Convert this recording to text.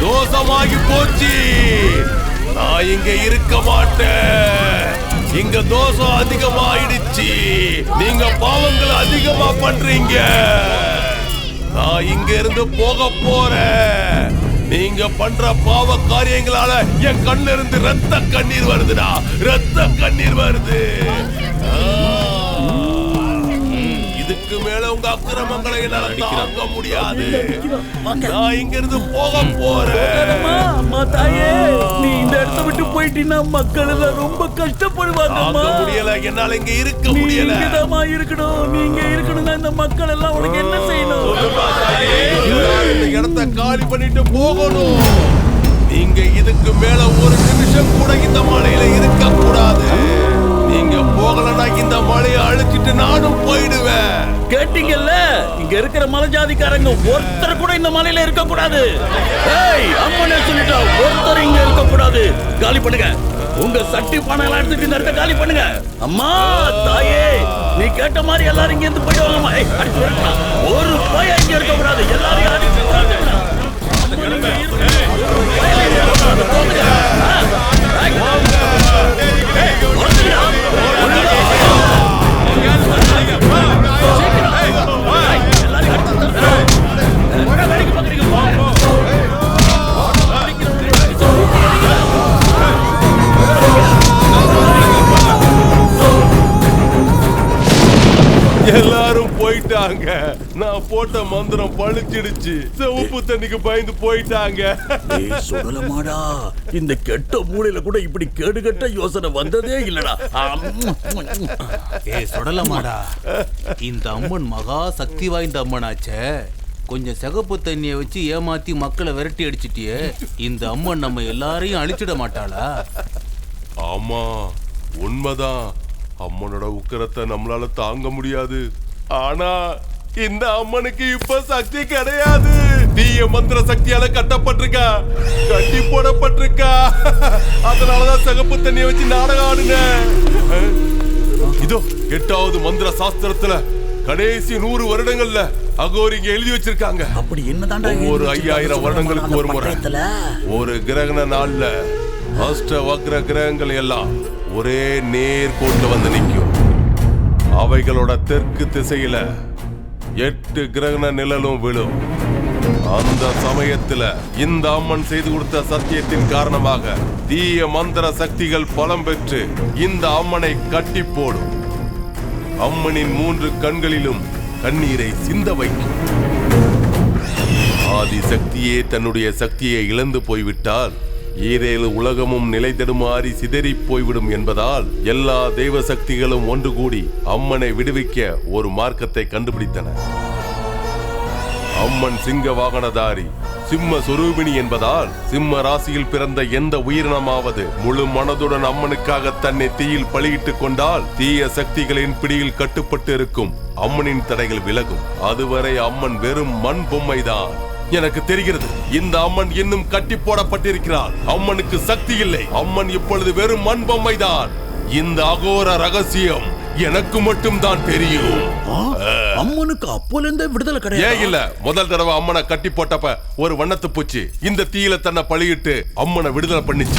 தோஷமாகி போச்சு. நான் இங்க இருக்க மாட்டேன். இங்க தோஷம் அதிகமாயிடுச்சு. நீங்க பாவங்கள் அதிகமா பண்றீங்க. நான் இங்க இருந்து போக போறேன். நீங்க பண்ற பாவ காரியங்களால என் கண்ணுல இருந்து ரத்த கண்ணீர் வருதுடா. ரத்த கண்ணீர் வருது. அக்கிரமங்களை என்னால தாங்க முடியாது. நான் இங்க இருந்து போக போறேன். அம்மா, தாயே நீ இந்த இடத்த விட்டு போயிட்டீன்னா மக்கள் எல்லாம் ரொம்ப கஷ்டப்படுவாங்கம்மா தாங்க முடியல என்னால இங்க இருக்க முடியல. இங்கதாம்மா இருக்கணும். நீங்க இருக்கணும்னா இந்த மக்கள் எல்லாம் உனக்கு என்ன செய்யணும்? இந்த இடத்த காலி பண்ணிட்டு போகணும். நீங்க இதுக்கு மேல ஒரு நிமிஷம் கூட இந்த மலையில இருக்க கூடாது போகலன்னா இந்த மலையை அழிச்சிட்டு நானும் போயிடுவேன். கேட்டீங்கல்ல? இங்க இருக்கிற மலை ஜாதிக்காரங்க ஒருத்தர் கூட இந்த மலையில இருக்க கூடாது ஏய் அம்மனே சொல்லிட்டா ஒருத்தர் இங்க இருக்க கூடாது காலி பண்ணுங்க. உங்க சட்டி பணம் எல்லாம் எடுத்துட்டு இந்த இடத்த காலி பண்ணுங்க. அம்மா தாயே நீ கேட்ட மாதிரி எல்லாரும் இங்க இருந்து போயிடுவாங்கம்மா ஏய், ஒரு பய இங்க இருக்க கூடாது எல்லாரையும் அடிச்சு எல்லாரும் போயிட்டாங்க. நான் போட்ட மந்திரம் பழிச்சிடுச்சு. சிவப்பு தண்ணிக்கு பயந்து போயிட்டாங்க. சுடலமாடா. இந்த கெட்ட மூளையில கூட இப்படி கேடுகட்ட யோசனை வந்ததே இல்லடா. ஏ சுடலமாடா. இந்த அம்மன் மகா சக்தி வாய்ந்த அம்மனாச்சே. கொஞ்சம் சிகப்பு தண்ணியை வச்சு ஏமாத்தி மக்களை விரட்டி அடிச்சிட்டியே. இந்த அம்மன் நம்ம எல்லாரையும் அழிச்சிட மாட்டாளா? ஆமா உண்மைதான். அம்மனோட உக்கிரத்தை நம்மளால தாங்க முடியாது. ஆனா இந்த அம்மனுக்கு இப்ப சக்தி கிடையாது. தீய மந்திர சக்தியால கட்டப்பட்டிருக்கா. கட்டி போடப்பட்டிருக்கா. அதனாலதான் சிகப்பு தண்ணியை வச்சு நாடகம் ஆடுனேன் இதோ எட்டாவது மந்திர சாஸ்திரத்துல கடைசி நூறு வருடங்கள்ல அகோரிங்க எழுதி வச்சிருக்காங்க. அப்படி எழுதி வச்சிருக்காங்க ஐயாயிரம் வருடங்களுக்கு ஒரு முறை? ஒரு கிரகண நாள்ல அஷ்ட வக்ர கிரகங்கள் எல்லாம் ஒரே நேர் கோட்டுல வந்து நிற்கும். அவைகளோட தெற்கு திசையில எட்டு கிரகண நிழலும் விழும். அந்த சமயத்துல இந்த அம்மன் செய்து கொடுத்த சத்தியத்தின் காரணமாக தீய மந்திர சக்திகள் பலம் பெற்று இந்த அம்மனை கட்டி போடும். அம்மனின் மூன்று கண்களிலும் கண்ணீரை சிந்த வைக்கும். ஆதி சக்தியே தன்னுடைய சக்தியை இழந்து போய்விட்டால் ஈரேழு உலகமும் நிலை தடுமாறி சிதறி போய்விடும் என்பதால் எல்லா தெய்வ சக்திகளும் ஒன்று கூடி அம்மனை விடுவிக்க ஒரு மார்க்கத்தை கண்டுபிடித்தன. அம்மன் சிங்க வாகனதாரி சிம்ம சொரூபிணி என்பதால் சிம்ம ராசியில் பிறந்த எந்த உயிரினமாவது முழு மனதுடன் அம்மனுக்காக தன்னை தீயில் பலியிட்டுக் கொண்டால் தீய சக்திகளின் பிடியில் கட்டுப்பட்டு இருக்கும் அம்மனின் தடைகள் விலகும். அதுவரை அம்மன் வெறும் மண் பொம்மைதான். எனக்கு தெரிகிறது இந்த அம்மன் இன்னும் கட்டி போடப்பட்டிருக்கிறார். அம்மனுக்கு சக்தி இல்லை. அம்மன் இப்பொழுது வெறும் மண் பொம்மைதான் இந்த அகோர ரகசியம் எனக்கு மட்டும் தான் தெரியும் அம்மனுக்கு அப்போல இருந்தே விடுதலை ஏன் கிடையாது? இல்ல. முதல் தடவை அம்மனை கட்டி போட்டப்ப ஒரு வண்ணத்து பூச்சி இந்த தீயில தன்னை பழியிட்டு அம்மனை விடுதலை பண்ணிச்சு.